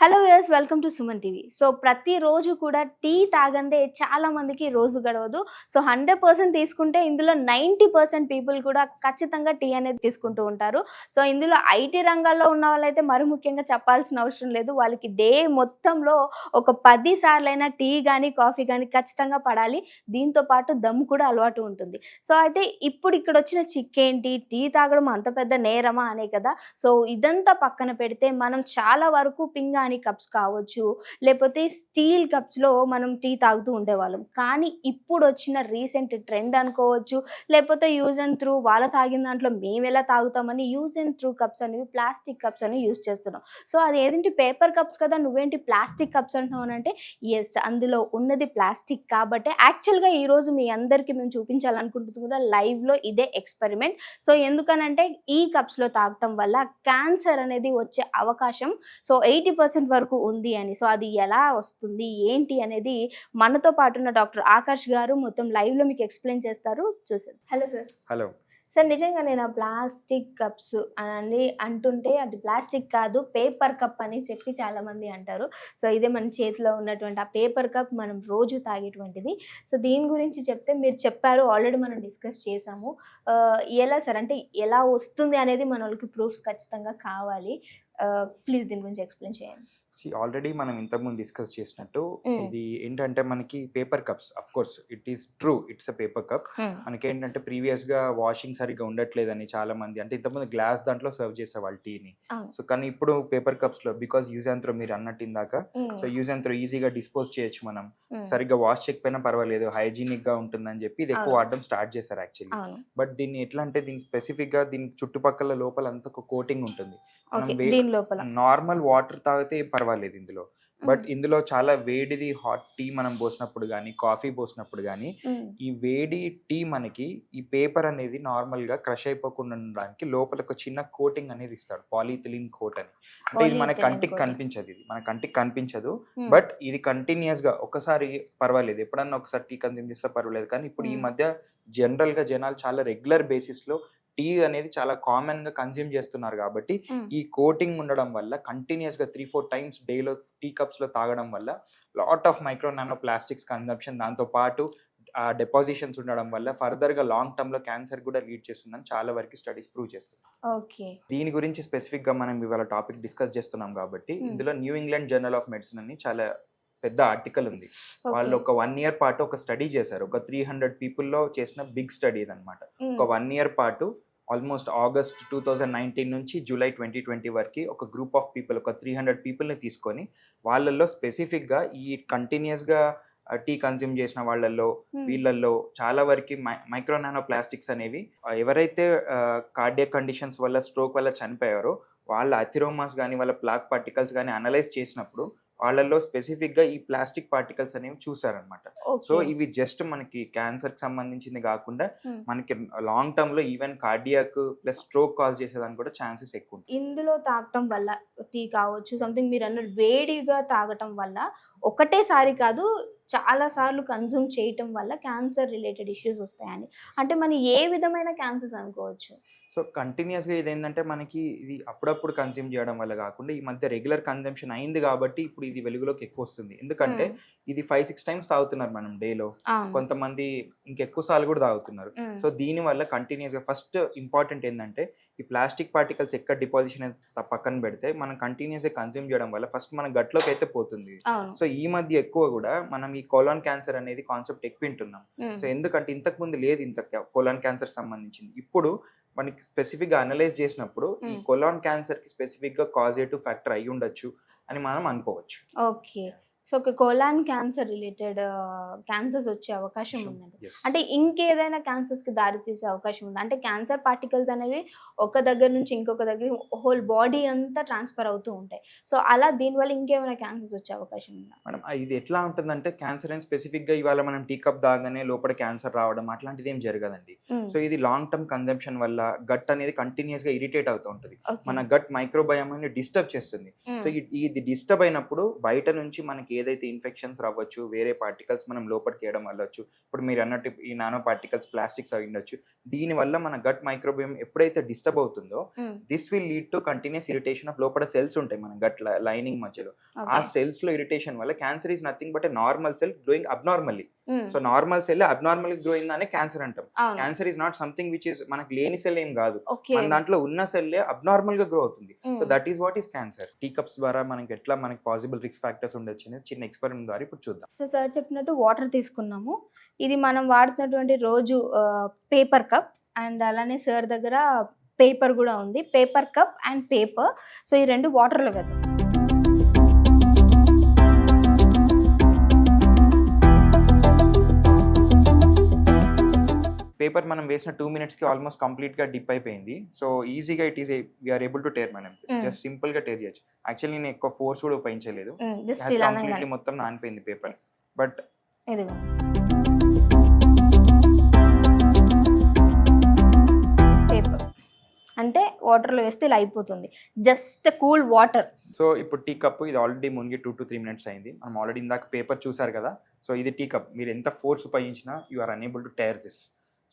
Hello viewers welcome to Suman TV so ప్రతిరోజు కూడా tea తాగందే చాలా మందికి రోజు గడవదు. సో హండ్రెడ్ పర్సెంట్ తీసుకుంటే ఇందులో నైంటీ పర్సెంట్ పీపుల్ కూడా ఖచ్చితంగా టీ అనేది తీసుకుంటూ ఉంటారు. సో ఇందులో ఐటీ రంగాల్లో ఉన్న వాళ్ళైతే మరి ముఖ్యంగా చెప్పాల్సిన అవసరం లేదు. వాళ్ళకి డే మొత్తంలో ఒక పది సార్లైనా టీ కానీ కాఫీ కానీ ఖచ్చితంగా పడాలి. దీంతో పాటు దమ్ము కూడా అలవాటు ఉంటుంది. సో అయితే ఇప్పుడు ఇక్కడ వచ్చిన చిక్కేంటి టీ తాగడం అంత పెద్ద నేరమా అనే కదా. సో ఇదంతా పక్కన పెడితే మనం చాలా వరకు పింగా పింగాణి కప్స్ కావచ్చు లేకపోతే స్టీల్ కప్స్లో మనం టీ తాగుతూ ఉండేవాళ్ళం. కానీ ఇప్పుడు వచ్చిన రీసెంట్ ట్రెండ్ అనుకోవచ్చు లేకపోతే యూజ్ అండ్ త్రూ వాళ్ళ తాగిన దాంట్లో మేము ఎలా తాగుతామని యూజ్ అండ్ త్రూ కప్స్ అనేవి ప్లాస్టిక్ కప్స్ అనేవి యూజ్ చేస్తున్నాం. సో అది ఏదేంటి పేపర్ కప్స్ కదా నువ్వేంటి ప్లాస్టిక్ కప్స్ అంటున్నావు అంటే ఎస్ అందులో ఉన్నది ప్లాస్టిక్ కాబట్టి యాక్చువల్గా ఈరోజు మీ అందరికీ మేము చూపించాలనుకుంటుంది కూడా లైవ్లో ఇదే ఎక్స్పెరిమెంట్. సో ఎందుకనంటే ఈ కప్స్లో తాగటం వల్ల క్యాన్సర్ అనేది వచ్చే అవకాశం. సో ఎయిటీ పర్సెంట్ వరకు ఉంది అని. సో అది ఎలా వస్తుంది? ఏంటి అనేది మనతో పాటు ఉన్న డాక్టర్ ఆకాష్ గారు మొత్తం లైవ్లో మీకు ఎక్స్ప్లెయిన్ చేస్తారు. చూసారు హలో సార్. హలో. సార్ నిజంగా నేను ఆ ప్లాస్టిక్ కప్స్ అని అంటుంటే అది ప్లాస్టిక్ కాదు పేపర్ కప్ అని చెప్పి చాలా మంది అంటారు. సో ఇదే మన చేతిలో ఉన్నటువంటి ఆ పేపర్ కప్ మనం రోజు తాగేటువంటిది. సో దీని గురించి చెప్తే మీరు చెప్పారు ఆల్రెడీ మనం డిస్కస్ చేసాము ఎలా సార్? అంటే ఎలా వస్తుంది అనేది మన వాళ్ళకి ప్రూఫ్స్ ఖచ్చితంగా కావాలి. Uh, ప్లీజ్ దీని గురించి ఎక్స్ప్లెయిన్ చేయండి. ఆల్రెడీ మనం ఇంతకుముందు డిస్కస్ చేసినట్టు. ఇది ఏంటంటే మనకి paper cups. Of course it is true it's a paper cup. మనకి ఏంటంటే ప్రీవియస్గా వాషింగ్ సరిగ్గా ఉండట్లేదని చాలా మంది అంటే ఇంతకుముందు గ్లాస్ దాంట్లో సర్వ్ చేసేవాళ్ళు టీని. సో కానీ ఇప్పుడు పేపర్ కప్స్లో బికాస్ యూజ్ అండ్ త్రో మీరు అన్నట్టు ఇందాక సో యూజ్ అండ్ త్రో ఈజీగా డిస్పోజ్ చేయొచ్చు మనం. సరిగ్గా వాష్ చేయకపోయినా పర్వాలేదు హైజీనిక్గా ఉంటుందని చెప్పి ఇది ఎక్కువ. వాడడం స్టార్ట్ చేశారు యాక్చువల్లీ. బట్ దీన్ని ఎట్లా అంటే దీని స్పెసిఫిక్గా దీని చుట్టుపక్కల లోపల అంతా ఒక కోటింగ్ ఉంటుంది. నార్మల్ వాటర్ తాగితే ఏం పర్వాలేదు ఇందులో బట్ ఇందులో చాలా వేడిది హాట్ టీ మనం పోసినప్పుడు కానీ కాఫీ పోసినప్పుడు కానీ. ఈ వేడి టీ మనకి ఈ పేపర్ అనేది నార్మల్గా క్రష్ అయిపోకుండా ఉండడానికి లోపల ఒక చిన్న కోటింగ్ అనేది ఇస్తాడు పాలిథిలిన్ కోట్ అని అంటే ఇది మన కంటికి. కనిపించదు ఇది మన కంటికి కనిపించదు. బట్ ఇది కంటిన్యూస్గా ఒకసారి పర్వాలేదు ఎప్పుడన్నా ఒకసారి టీ కన్జ్యూమ్ చేస్తే పర్వాలేదు కానీ ఇప్పుడు ఈ. మధ్య జనరల్గా జనాలు చాలా రెగ్యులర్ బేసిస్లో టీ అనేది చాలా కామన్గా కన్జ్యూమ్ చేస్తున్నారు కాబట్టి. ఈ కోటింగ్ ఉండడం వల్ల కంటిన్యూస్గా త్రీ ఫోర్ టైమ్స్ డేలో టీ కప్స్లో తాగడం వల్ల lot of micro nano plastics consumption దాంతో పాటు ఆ డెపాజిషన్స్ ఉండడం వల్ల ఫర్దర్గా లాంగ్ టర్మ్లో క్యాన్సర్ కూడా లీడ్ చేస్తుందని చాలా వరకు స్టడీస్ ప్రూవ్ చేస్తుంది ఓకే దీని గురించి స్పెసిఫిక్గా మనం ఇవాళ టాపిక్ డిస్కస్ చేస్తున్నాం కాబట్టి. ఇందులో New England Journal of Medicine అని చాలా పెద్ద ఆర్టికల్ ఉంది వాళ్ళు. ఒక వన్ ఇయర్ పాటు ఒక స్టడీ చేశారు ఒక త్రీ హండ్రెడ్ పీపుల్లో చేసిన బిగ్ స్టడీ మ్మ్. ఒక వన్ ఇయర్ పాటు almost August two thousand nineteen నుంచి జూలై ట్వంటీ ట్వంటీ వరకు ఒక గ్రూప్ ఆఫ్ పీపుల్ ఒక త్రీ హండ్రెడ్ పీపుల్ని తీసుకొని వాళ్ళల్లో స్పెసిఫిక్గా ఈ కంటిన్యూస్గా టీ కన్జ్యూమ్ చేసిన వాళ్ళల్లో. వీళ్ళల్లో చాలా వరకు మైక్రో నానో ప్లాస్టిక్స్ అనేవి ఎవరైతే కార్డియక్ కండిషన్స్ వల్ల స్ట్రోక్ వల్ల చనిపోయారో వాళ్ళ అథిరోమాస్ కానీ వాళ్ళ ప్లాక్ పార్టికల్స్ కానీ అనలైజ్ చేసినప్పుడు వాళ్ళల్లో స్పెసిఫిక్గా ఈ ప్లాస్టిక్ పార్టికల్స్ అనేవి చూసారనమాట సో. ఇవి జస్ట్ మనకి క్యాన్సర్కి సంబంధించింది కాకుండా. మనకి లాంగ్ టర్మ్లో even cardiac plus stroke cause చేసేదానికి కూడా ఛాన్సెస్ ఎక్కువ ఇందులో తాగటం వల్ల టీ కావచ్చు సంథింగ్ మీరు అన్నట్టు వేడిగా తాగటం వల్ల ఒకటేసారి కాదు చాలా సార్లు కన్జ్యూమ్ చేయటం వల్ల క్యాన్సర్ రిలేటెడ్ ఇష్యూస్ వస్తాయని అంటే మనం ఏ విధమైన క్యాన్సర్స్ అనుకోవచ్చు సో కంటిన్యూస్గా ఇది ఏంటంటే మనకి ఇది అప్పుడప్పుడు కన్జ్యూమ్ చేయడం వల్ల కాకుండా ఈ మధ్య రెగ్యులర్ కన్జంప్షన్ అయింది కాబట్టి ఇప్పుడు ఇది వెలుగులోకి ఎక్కువ వస్తుంది ఎందుకంటే. ఇది ఫైవ్ సిక్స్ టైమ్స్ తాగుతున్నారు మనం డేలో. కొంతమంది ఇంకెక్కువ సార్లు కూడా తాగుతున్నారు. సో దీని వల్ల కంటిన్యూస్గా ఫస్ట్ ఇంపార్టెంట్ ఏంటంటే ఈ ప్లాస్టిక్ పార్టికల్స్ ఎక్కడ డిపాజిషన్ పక్కన పెడితే మనం కంటిన్యూస్గా కన్జ్యూమ్ చేయడం వల్ల ఫస్ట్ మన గట్లోకి అయితే పోతుంది సో ఈ మధ్య ఎక్కువ కూడా మనం ఈ కోలాన్ క్యాన్సర్ అనేది కాన్సెప్ట్ ఎక్కువ వింటున్నాం. సో ఎందుకంటే ఇంతకు ముందు లేదు ఇంత కోలాన్ క్యాన్సర్ సంబంధించింది ఇప్పుడు మనకి స్పెసిఫిక్గా అనలైజ్ చేసినప్పుడు ఈ Hmm. కొలాన్ క్యాన్సర్కి స్పెసిఫిక్గా కాజేటివ్ ఫ్యాక్టర్ అయి ఉండొచ్చు అని మనం అనుకోవచ్చు ఓకే సో ఒక కోలాన్ క్యాన్సర్ రిలేటెడ్ క్యాన్సర్స్ వచ్చే అవకాశం Yes. అంటే ఇంకేదైనా క్యాన్సర్స్కి దారి తీసే అవకాశం ఉంది అంటే క్యాన్సర్ పార్టికల్స్ అనేవి ఒక దగ్గర నుంచి ఇంకొక దగ్గర హోల్ బాడీ అంతా ట్రాన్స్ఫర్ అవుతూ ఉంటాయి సో అలా దీనివల్ల ఇంకేమైనా క్యాన్సర్స్ వచ్చే అవకాశం ఉందా ఆ ఇది ఎట్లా ఉంటుందంటే క్యాన్సర్ అని స్పెసిఫిక్గా ఇవాళ మనం టీ కప్ దాగానే లోపల క్యాన్సర్ రావడం అట్లాంటిది ఏం జరగదండి. సో ఇది లాంగ్ టర్మ్ కన్జంప్షన్ వల్ల గట్ అనేది కంటిన్యూస్గా ఇరిటేట్ అవుతూ ఉంటుంది. మన గట్ మైక్రోబయోమ్ని డిస్టర్బ్ చేస్తుంది. సో ఇది డిస్టర్బ్ అయినప్పుడు బయట నుంచి మనకి ఏదైతే ఇన్ఫెక్షన్స్ రావచ్చు వేరే పార్టికల్స్ మనం లోపలికి వేయడం వల్లొచ్చు ఇప్పుడు మీరు అన్నట్టు ఈ నానో పార్టికల్స్ ప్లాస్టిక్స్ అయి ఉండొచ్చు. దీనివల్ల మన గట్ మైక్రోబియం ఎప్పుడైతే డిస్టర్బ్ అవుతుందో this will lead to continuous irritation of లోపల సెల్స్ ఉంటాయి మన గట్ లైనింగ్ మధ్యలో. ఆ సెల్స్లో ఇరిటేషన్ వల్ల cancer is nothing but normal cell growing abnormally so normal cell abnormal growing దానే cancer అంటాం. Cancer is not something which is మనకి లేని సెల్ ఏం కాదు. మన దాంట్లో ఉన్న సెల్లే అబ్నార్మల్గా గ్రో అవుతుంది. So that is what is cancer tea cups ద్వారా మనకి ఎట్లా మనకి పాసిబుల్ రిస్క్ ఫ్యాక్టర్స్ ఉండొచ్చు అనేది చిన్న ఎక్స్పెరిమెంట్ ద్వారా ఇప్పుడు చూద్దాం. సో సార్ చెప్పినట్టు వాటర్ తీసుకున్నాము. ఇది మనం వాడుతున్నటువంటి రోజు పేపర్ కప్ అండ్ అలానే సార్ దగ్గర పేపర్ కూడా ఉంది. Paper cup and paper. So ఈ రెండు వాటర్లో కదా పేపర్ మనం వేసిన టూ మినిట్స్కి ఆల్మోస్ట్ కంప్లీట్గా డిప్ అయిపోయింది. సో ఈజీగా it is we are able to tear మనం. జస్ట్ సింపుల్గా టేర్ చేయొచ్చు. యాక్చువల్లీ నేను ఎక్కువ ఫోర్స్ కూడా ఉపయోగించలేదు. కంప్లీట్లీ మొత్తం నానిపోయింది పేపర్ బట్ అంటే వాటర్లో వేస్తే ఇలా అయిపోతుంది. జస్ట్ కూల్ వాటర్ సో ఇప్పుడు టీ కప్ ఇది ఆల్రెడీ మునిగి టూ టు త్రీ మినిట్స్ అయింది. మనం ఆల్రెడీ ఇందాక పేపర్ చూసారు కదా. సో ఇది టీ కప్ మీరు ఎంత ఫోర్స్ ఉపయోగించినా you are unable to tear this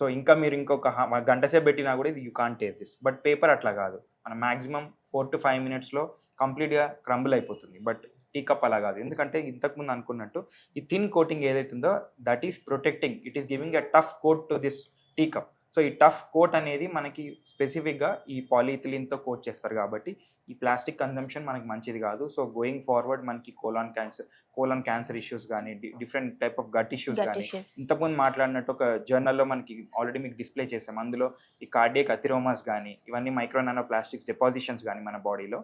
so ఇంకా మీరు ఇంకొక హ- గంట సేపు పెట్టినా కూడా ఇది you can take this but paper అట్లా కాదు. మనం మ్యాక్సిమం ఫోర్ టు ఫైవ్ మినిట్స్లో కంప్లీట్గా క్రంబుల్ అయిపోతుంది. బట్ టీ కప్ అలా కాదు. ఎందుకంటే ఇంతకుముందు అనుకున్నట్టు ఈ థిన్ కోటింగ్ ఏదైతుందో that is protecting it is giving a tough coat to this tea cup so ఈ టఫ్ కోట్ అనేది మనకి స్పెసిఫిక్గా ఈ పాలిథిలిన్తో కోట్ చేస్తారు కాబట్టి ఈ ప్లాస్టిక్ కన్జంప్షన్ మనకి మంచిది కాదు. సో గోయింగ్ ఫార్వర్డ్ మనకి colon cancer colon cancer issues కానీ different type of gut issues కానీ ఇంతకుముందు మాట్లాడినట్టు ఒక జర్నల్లో మనకి ఆల్రెడీ మీకు డిస్ప్లే చేసాం. అందులో ఈ కార్డియక్ అథిరోమాస్ కానీ ఇవన్నీ మైక్రో నానో ప్లాస్టిక్స్ డిపాజిషన్స్ కానీ మన బాడీలో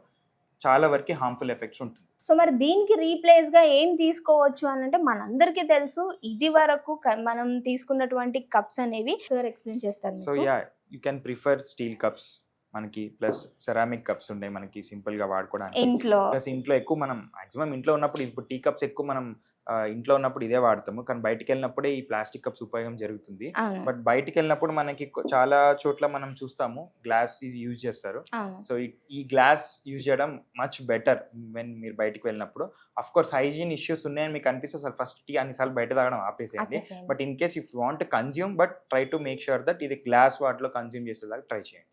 చాలా వరకు హార్మ్ఫుల్ ఎఫెక్ట్స్ ఉంటుంది. సో మరి దీనికి రీప్లేస్గా ఏం తీసుకోవచ్చు అని అంటే మనందరికీ తెలుసు ఇది వరకు మనం తీసుకున్నటువంటి కప్స్ అనేవి. సార్ ఎక్స్ప్లెయిన్ చేస్తారు so. Yeah you can prefer steel cups మనకి ప్లస్ సెరామిక్ కప్స్ ఉంటాయి మనకి సింపుల్గా వాడుకోవడానికి. ఇంట్లో. ప్లస్ ఇంట్లో ఎక్కువ మనం మాక్సిమం ఇంట్లో ఉన్నప్పుడు ఇప్పుడు టీ కప్స్ ఎక్కువ మనం ఇంట్లో ఉన్నప్పుడు ఇదే వాడతాము. కానీ బయటికి వెళ్ళినప్పుడే ఈ ప్లాస్టిక్ కప్స్ ఉపయోగం జరుగుతుంది. బట్ బయటికి వెళ్ళినప్పుడు మనకి చాలా చోట్ల మనం చూస్తాము గ్లాస్ యూజ్ చేస్తారు. సో ఈ గ్లాస్ యూజ్ చేయడం మచ్ బెటర్ వెన్ మీరు బయటికి వెళ్ళినప్పుడు. అఫ్ కోర్స్ హైజీన్ ఇష్యూస్ ఉన్నాయని మీకు అనిపిస్తే అసలు ఫస్ట్ టీ అన్నిసార్లు బయట తాగడం ఆపేసేయండి. ఆపేసేయండి. But in case if want consume but try to make sure that ఇది గ్లాస్ వాటిలో కన్జ్యూమ్ చేసేలాగా ట్రై చేయండి.